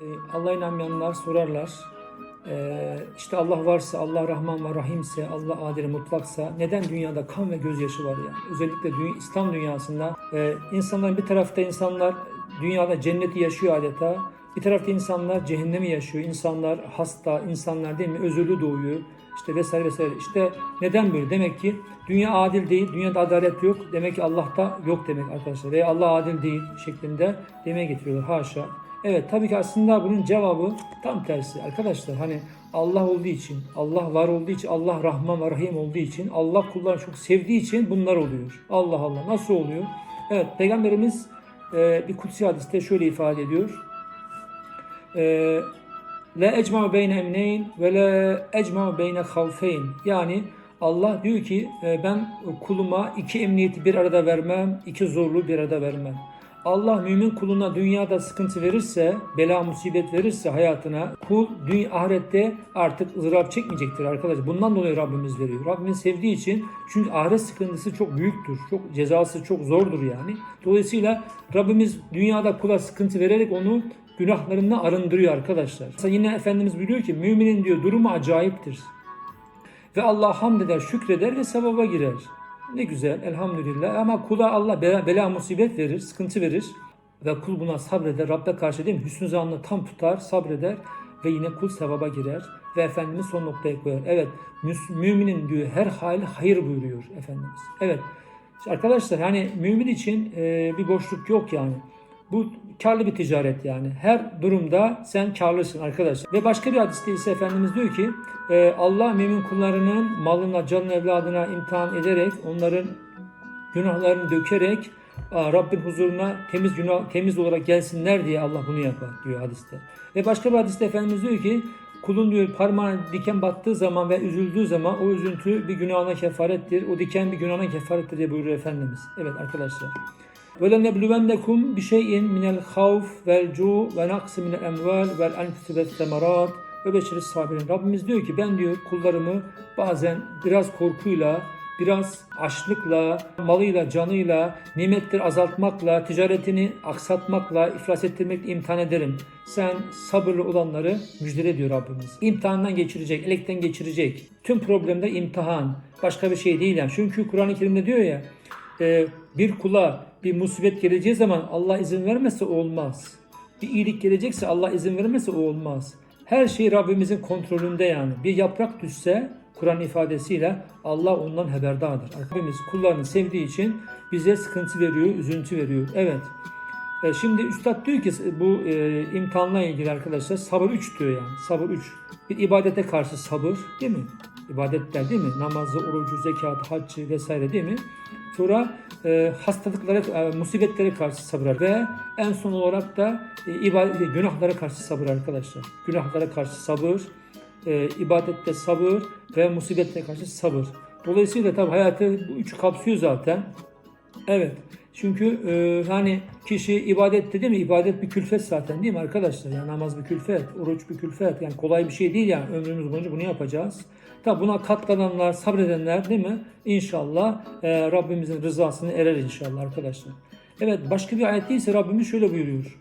Ee, Allah'a inanmayanlar sorarlar. Ee, işte Allah varsa, Allah Rahman ve Rahimse, Allah adil mutlaksa neden dünyada kan ve gözyaşı var yani? Özellikle dünya, İslam dünyasında e, insanların bir tarafta insanlar dünyada cenneti yaşıyor adeta. Bir tarafta insanlar cehennemi yaşıyor. İnsanlar hasta, insanlar değil mi? Özürlü doğuyor. İşte vesaire vesaire. İşte neden böyle? Demek ki dünya adil değil, dünyada adalet yok. Demek ki Allah'ta yok demek arkadaşlar. Veya Allah adil değil şeklinde demeye getiriyorlar. Haşa. Evet tabii ki aslında bunun cevabı tam tersi. Arkadaşlar hani Allah olduğu için, Allah var olduğu için, Allah Rahman ve Rahim olduğu için, Allah kullarını çok sevdiği için bunlar oluyor. Allah Allah nasıl oluyor? Evet Peygamberimiz e, bir kutsi hadiste şöyle ifade ediyor. E, La ecma beyne emneyn ve la ecma beyne havfeyn. Yani Allah diyor ki e, ben kuluma iki emniyeti bir arada vermem, iki zorluğu bir arada vermem. Allah mümin kuluna dünyada sıkıntı verirse, bela musibet verirse hayatına, kul dünya, ahirette artık ızdırap çekmeyecektir arkadaşlar. Bundan dolayı Rabbimiz veriyor. Rabbimiz sevdiği için çünkü ahiret sıkıntısı çok büyüktür. Çok cezası çok zordur yani. Dolayısıyla Rabbimiz dünyada kula sıkıntı vererek onu günahlarından arındırıyor arkadaşlar. Mesela yine Efendimiz biliyor ki müminin diyor durumu acayiptir. Ve Allah hamd eder, şükreder ve sevaba girer. Ne güzel elhamdülillah ama kula Allah bela, bela musibet verir, sıkıntı verir ve kul buna sabreder. Rabbe karşı değil mi? Hüsnü zannı tam tutar, sabreder ve yine kul sevaba girer ve Efendimiz son noktaya koyar. Evet müminin diyor her hali hayır buyuruyor Efendimiz. Evet arkadaşlar hani mümin için e, bir boşluk yok yani. Bu karlı bir ticaret yani. Her durumda sen karlısın arkadaşlar. Ve başka bir hadiste ise Efendimiz diyor ki e, Allah mümin kullarının malına, canına, evladına imtihan ederek onların günahlarını dökerek aa, Rabbin huzuruna temiz günah temiz olarak gelsinler diye Allah bunu yapar diyor hadiste. Ve başka bir hadiste Efendimiz diyor ki kulun diyor parmağına diken battığı zaman ve üzüldüğü zaman o üzüntü bir günahına kefarettir. O diken bir günahına kefarettir diye buyuruyor Efendimiz. Evet arkadaşlar. Ve lenebluvennekum bi şeyin minel havf vel cu ve naqsi minel emval vel enfusi ve semerat ve beşeri sabirin. Rabbimiz diyor ki ben diyor kullarımı bazen biraz korkuyla biraz açlıkla, malıyla, canıyla, nimetleri azaltmakla, ticaretini aksatmakla, iflas ettirmekle imtihan ederim. Sen sabırlı olanları müjdele diyor Rabbimiz. İmtihandan geçirecek, elekten geçirecek. Tüm problemde imtihan. Başka bir şey değil yani. Çünkü Kur'an-ı Kerim'de diyor ya, e, bir kula bir musibet geleceği zaman Allah izin vermezse olmaz. Bir iyilik gelecekse Allah izin vermezse o olmaz. Her şey Rabbimizin kontrolünde yani. Bir yaprak düşse Kur'an ifadesiyle Allah ondan haberdardır. Rabbimiz kullarını sevdiği için bize sıkıntı veriyor, üzüntü veriyor. Evet. E, şimdi Üstad diyor ki bu e, imtihanla ilgili arkadaşlar sabır 3 diyor yani. Sabır 3. Bir ibadete karşı sabır değil mi? İbadetler değil mi? Namazı, orucu, zekatı, haccı vesaire değil mi? Sonra e, hastalıklara, e, musibetlere karşı sabır ve en son olarak da e, ibadet, günahlara karşı sabır arkadaşlar. Günahlara karşı sabır, e, ibadette sabır ve musibetlere karşı sabır. Dolayısıyla tabi hayatı bu üçü kapsıyor zaten. Evet. Çünkü e, hani kişi ibadette değil mi? İbadet bir külfet zaten değil mi arkadaşlar? Yani namaz bir külfet, oruç bir külfet. Yani kolay bir şey değil yani. Ömrümüz boyunca bunu yapacağız. Tabi buna katlananlar, sabredenler değil mi? İnşallah e, Rabbimizin rızasını erer inşallah arkadaşlar. Evet başka bir ayette ise Rabbimiz şöyle buyuruyor.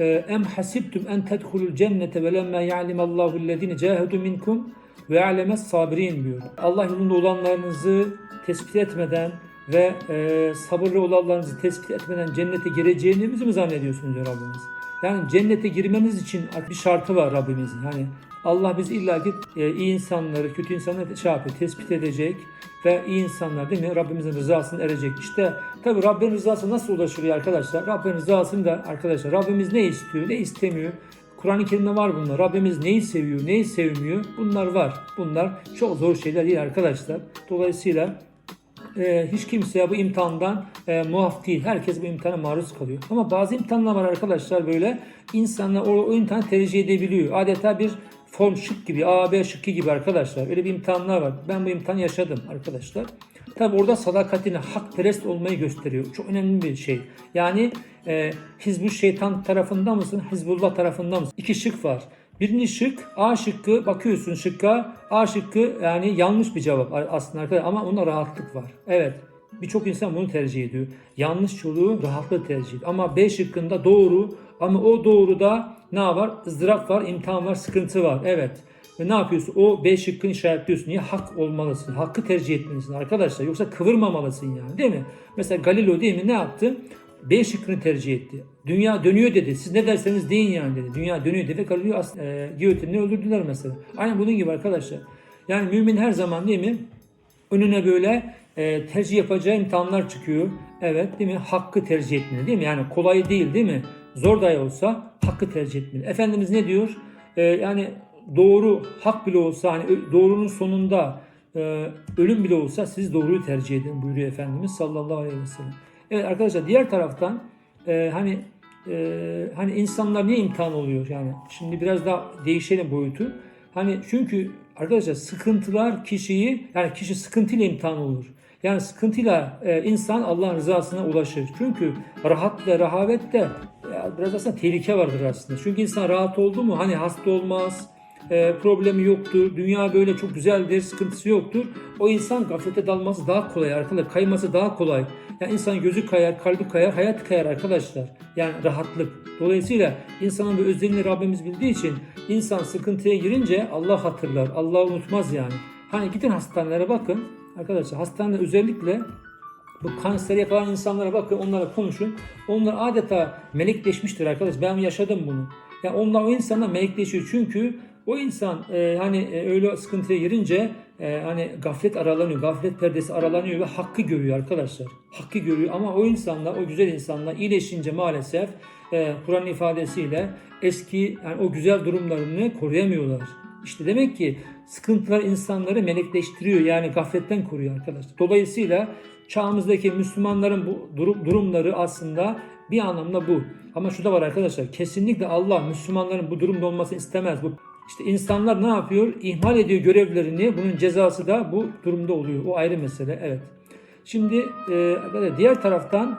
E, Em hasibtum en tedhulul cennete ve lemma ya'limallahu ellezine cahedu minkum ve ya'lemes sabirin diyor. Allah yolunda olanlarınızı tespit etmeden ve e, sabırlı olanlarınızı tespit etmeden cennete gireceğinizi mi zannediyorsunuz diyor Rabbimiz. Yani cennete girmeniz için bir şartı var Rabbimizin. Yani Allah biz illa ki e, iyi insanları, kötü insanları şey yapıyor, tespit edecek ve iyi insanlar değil mi? Rabbimizin rızasını erecek. İşte tabi Rabbin rızası nasıl ulaşılıyor arkadaşlar? Rabbin rızasını da arkadaşlar Rabbimiz ne istiyor, ne istemiyor? Kur'an-ı Kerim'de var bunlar. Rabbimiz neyi seviyor, neyi sevmiyor? Bunlar var. Bunlar çok zor şeyler değil arkadaşlar. Dolayısıyla e, hiç kimseye bu imtihandan e, muaf değil. Herkes bu imtihana maruz kalıyor. Ama bazı imtihanlar var arkadaşlar böyle. insanlar o, o imtihanı tercih edebiliyor. Adeta bir form şık gibi, A, B şıkkı gibi arkadaşlar. Öyle bir imtihanlar var. Ben bu imtihanı yaşadım arkadaşlar. Tabi orada sadakatini, hakperest olmayı gösteriyor. Çok önemli bir şey. Yani e, Hizbul Şeytan tarafında mısın, Hizbullah tarafında mısın? İki şık var. Birinci şık A şıkkı bakıyorsun şıkka A şıkkı yani yanlış bir cevap aslında arkadaşlar ama onda rahatlık var. Evet birçok insan bunu tercih ediyor. Yanlış yolu rahatlığı tercih ediyor. Ama B şıkkında doğru Ama o doğruda ne var? ızdırap var, imtihan var, sıkıntı var. Evet. Ve ne yapıyorsun? O B şıkkını işaretliyorsun. Niye? Hak olmalısın. Hakkı tercih etmelisin arkadaşlar. Yoksa kıvırmamalısın yani. Değil mi? Mesela Galileo değil mi? Ne yaptı? B şıkkını tercih etti. Dünya dönüyor dedi. Siz ne derseniz deyin yani dedi. Dünya dönüyor dedi. As- e, giyotinle öldürdüler mesela. Aynen bunun gibi arkadaşlar. Yani mümin her zaman değil mi? önüne böyle e, tercih yapacağı imtihanlar çıkıyor. Evet değil mi? Hakkı tercih etmeli değil mi? Yani kolay değil değil mi? Zor dahi olsa hakkı tercih etmeli. Efendimiz ne diyor? E, yani doğru hak bile olsa hani doğrunun sonunda e, ölüm bile olsa siz doğruyu tercih edin buyuruyor Efendimiz sallallahu aleyhi ve sellem. Evet arkadaşlar diğer taraftan e, hani e, hani insanlar niye imtihan oluyor yani? Şimdi biraz daha değişelim boyutu. Hani çünkü arkadaşlar sıkıntılar kişiyi yani kişi sıkıntıyla imtihan olur. Yani sıkıntıyla e, insan Allah'ın rızasına ulaşır. Çünkü rahat ve rahavette biraz aslında tehlike vardır aslında. Çünkü insan rahat oldu mu hani hasta olmaz, e, problemi yoktur, dünya böyle çok güzeldir, sıkıntısı yoktur. O insan gaflete dalması daha kolay arkadaşlar, kayması daha kolay. Yani insan gözü kayar, kalbi kayar, hayat kayar arkadaşlar. Yani rahatlık. Dolayısıyla insanın bu özelliğini Rabbimiz bildiği için insan sıkıntıya girince Allah hatırlar, Allah unutmaz yani. Hani gidin hastanelere bakın. Arkadaşlar hastanede özellikle bu kanseri yakalan insanlara bakın, onlara konuşun. Onlar adeta melekleşmiştir arkadaş. Ben yaşadım bunu. Yani onlar o insanlar melekleşiyor çünkü o insan e, hani e, öyle sıkıntıya girince e, hani gaflet aralanıyor, gaflet perdesi aralanıyor ve hakkı görüyor arkadaşlar. Hakkı görüyor ama o insanlar, o güzel insanlar iyileşince maalesef e, Kur'an ifadesiyle eski yani o güzel durumlarını koruyamıyorlar. İşte demek ki sıkıntılar insanları melekleştiriyor yani gafletten koruyor arkadaşlar. Dolayısıyla çağımızdaki Müslümanların bu durum, durumları aslında bir anlamda bu. Ama şu da var arkadaşlar kesinlikle Allah Müslümanların bu durumda olmasını istemez. Bu işte insanlar ne yapıyor? İhmal ediyor görevlerini. Bunun cezası da bu durumda oluyor. O ayrı mesele. Evet. Şimdi e, diğer taraftan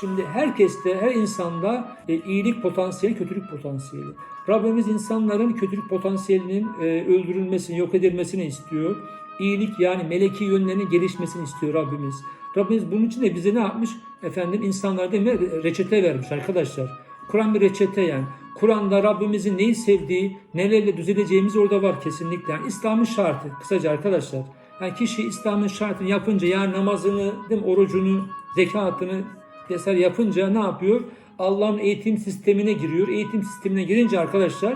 şimdi herkeste, her insanda e, iyilik potansiyeli, kötülük potansiyeli. Rabbimiz insanların kötülük potansiyelinin e, öldürülmesini, yok edilmesini istiyor. İyilik yani meleki yönlerinin gelişmesini istiyor Rabbimiz. Rabbimiz bunun için de bize ne yapmış? Efendim insanlara değil mi? reçete vermiş arkadaşlar. Kur'an bir reçete yani. Kur'an'da Rabbimizin neyi sevdiği, nelerle düzeleceğimiz orada var kesinlikle. Yani İslam'ın şartı kısaca arkadaşlar. Yani kişi İslam'ın şartını yapınca yani namazını, değil mi, orucunu, zekatını vesaire yapınca ne yapıyor? Allah'ın eğitim sistemine giriyor. Eğitim sistemine girince arkadaşlar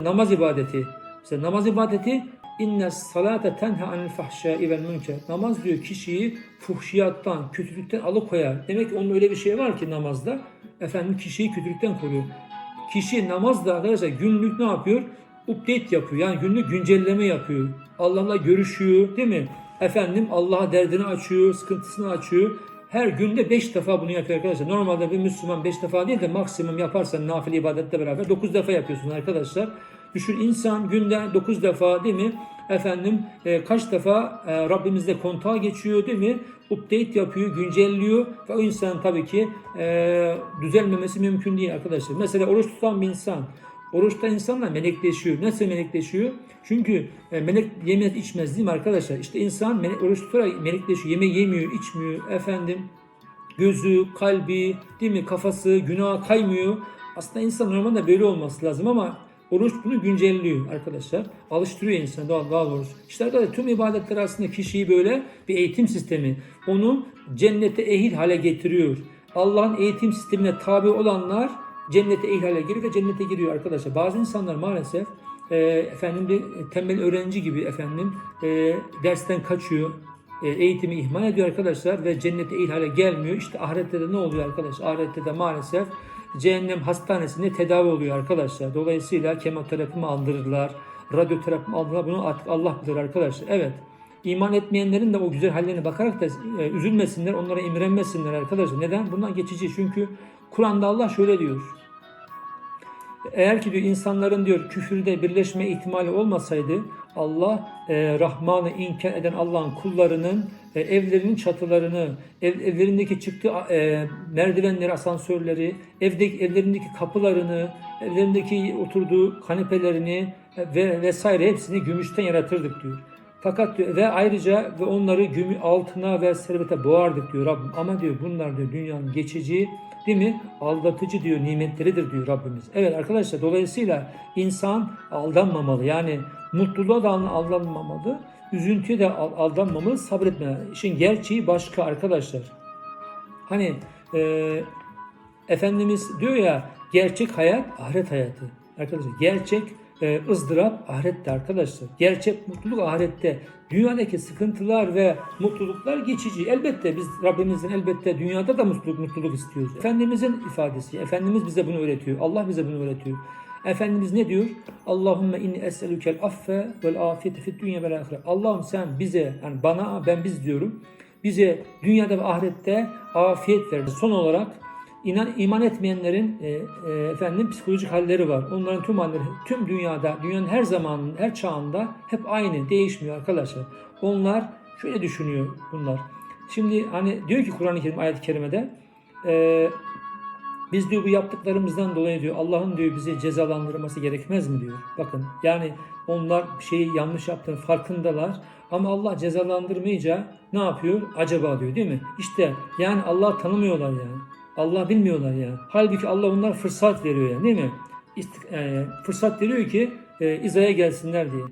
namaz ibadeti. Mesela namaz ibadeti inne salate tenha anil fahşai vel münker. Namaz diyor kişiyi fuhşiyattan, kötülükten alıkoyar. Demek ki onun öyle bir şey var ki namazda. Efendim kişiyi kötülükten koruyor. Kişi namazda arkadaşlar günlük ne yapıyor? Update yapıyor. Yani günlük güncelleme yapıyor. Allah'la görüşüyor değil mi? Efendim Allah'a derdini açıyor, sıkıntısını açıyor. Her günde 5 defa bunu yapıyor arkadaşlar. Normalde bir Müslüman 5 defa değil de maksimum yaparsan nafile ibadetle beraber 9 defa yapıyorsun arkadaşlar. Düşün insan günde 9 defa değil mi? Efendim e, kaç defa e, Rabbimizle kontağa geçiyor değil mi? Update yapıyor, güncelliyor ve o insan tabii ki e, düzelmemesi mümkün değil arkadaşlar. Mesela oruç tutan bir insan Oruçta insanla melekleşiyor. Nasıl melekleşiyor? Çünkü e, melek yemez içmez değil mi arkadaşlar? İşte insan melek, oruç tutarak melekleşiyor. Yeme yemiyor, içmiyor. Efendim gözü, kalbi, değil mi? Kafası günaha kaymıyor. Aslında insan normalde böyle olması lazım ama oruç bunu güncelliyor arkadaşlar. Alıştırıyor insanı daha, daha doğrusu. İşte arkadaşlar tüm ibadetler aslında kişiyi böyle bir eğitim sistemi. Onu cennete ehil hale getiriyor. Allah'ın eğitim sistemine tabi olanlar cennete ehil hale giriyor ve cennete giriyor arkadaşlar. Bazı insanlar maalesef e, efendim bir tembel öğrenci gibi efendim e, dersten kaçıyor. E, eğitimi ihmal ediyor arkadaşlar ve cennete ehil hale gelmiyor. İşte ahirette de ne oluyor arkadaşlar? Ahirette de maalesef cehennem hastanesinde tedavi oluyor arkadaşlar. Dolayısıyla kemoterapi mi aldırırlar, radyoterapi mi aldırırlar bunu artık Allah bilir arkadaşlar. Evet. İman etmeyenlerin de o güzel hallerine bakarak da e, üzülmesinler, onlara imrenmesinler arkadaşlar. Neden? Bundan geçici. Çünkü Kur'an'da Allah şöyle diyor. Eğer ki diyor insanların diyor küfürde birleşme ihtimali olmasaydı Allah e, Rahman'ı inkar eden Allah'ın kullarının e, evlerinin çatılarını, ev, evlerindeki çıktı e, merdivenleri, asansörleri, evdeki evlerindeki kapılarını, evlerindeki oturduğu kanepelerini e, ve vesaire hepsini gümüşten yaratırdık diyor. Fakat diyor, ve ayrıca ve onları gümü altına ve servete boğardık diyor Rabbim. Ama diyor bunlar diyor dünyanın geçici değil mi? Aldatıcı diyor nimetleridir diyor Rabbimiz. Evet arkadaşlar dolayısıyla insan aldanmamalı. Yani mutluluğa da aldanmamalı. Üzüntüye de al- aldanmamalı, sabretmeli. İşin gerçeği başka arkadaşlar. Hani e, Efendimiz diyor ya gerçek hayat ahiret hayatı. Arkadaşlar gerçek e, ızdırap ahirette arkadaşlar. Gerçek mutluluk ahirette. Dünyadaki sıkıntılar ve mutluluklar geçici. Elbette biz Rabbimizin elbette dünyada da mutluluk mutluluk istiyoruz. Efendimizin ifadesi. Efendimiz bize bunu öğretiyor. Allah bize bunu öğretiyor. Efendimiz ne diyor? Allahümme inni es'elükel affe vel afiyete fid dünya vel ahiret. Allah'ım sen bize yani bana ben biz diyorum. Bize dünyada ve ahirette afiyet ver. Son olarak inan iman etmeyenlerin e, e, efendim psikolojik halleri var. Onların tüm halleri tüm dünyada, dünyanın her zamanın, her çağında hep aynı, değişmiyor arkadaşlar. Onlar şöyle düşünüyor bunlar. Şimdi hani diyor ki Kur'an-ı Kerim ayet-i kerimede e, biz diyor bu yaptıklarımızdan dolayı diyor Allah'ın diyor bizi cezalandırması gerekmez mi diyor. Bakın yani onlar şeyi yanlış yaptığını farkındalar ama Allah cezalandırmayınca ne yapıyor? Acaba diyor değil mi? İşte yani Allah tanımıyorlar yani. Allah bilmiyorlar ya. Halbuki Allah onlar fırsat veriyor yani değil mi? İst- e, fırsat veriyor ki e, izaya gelsinler diye.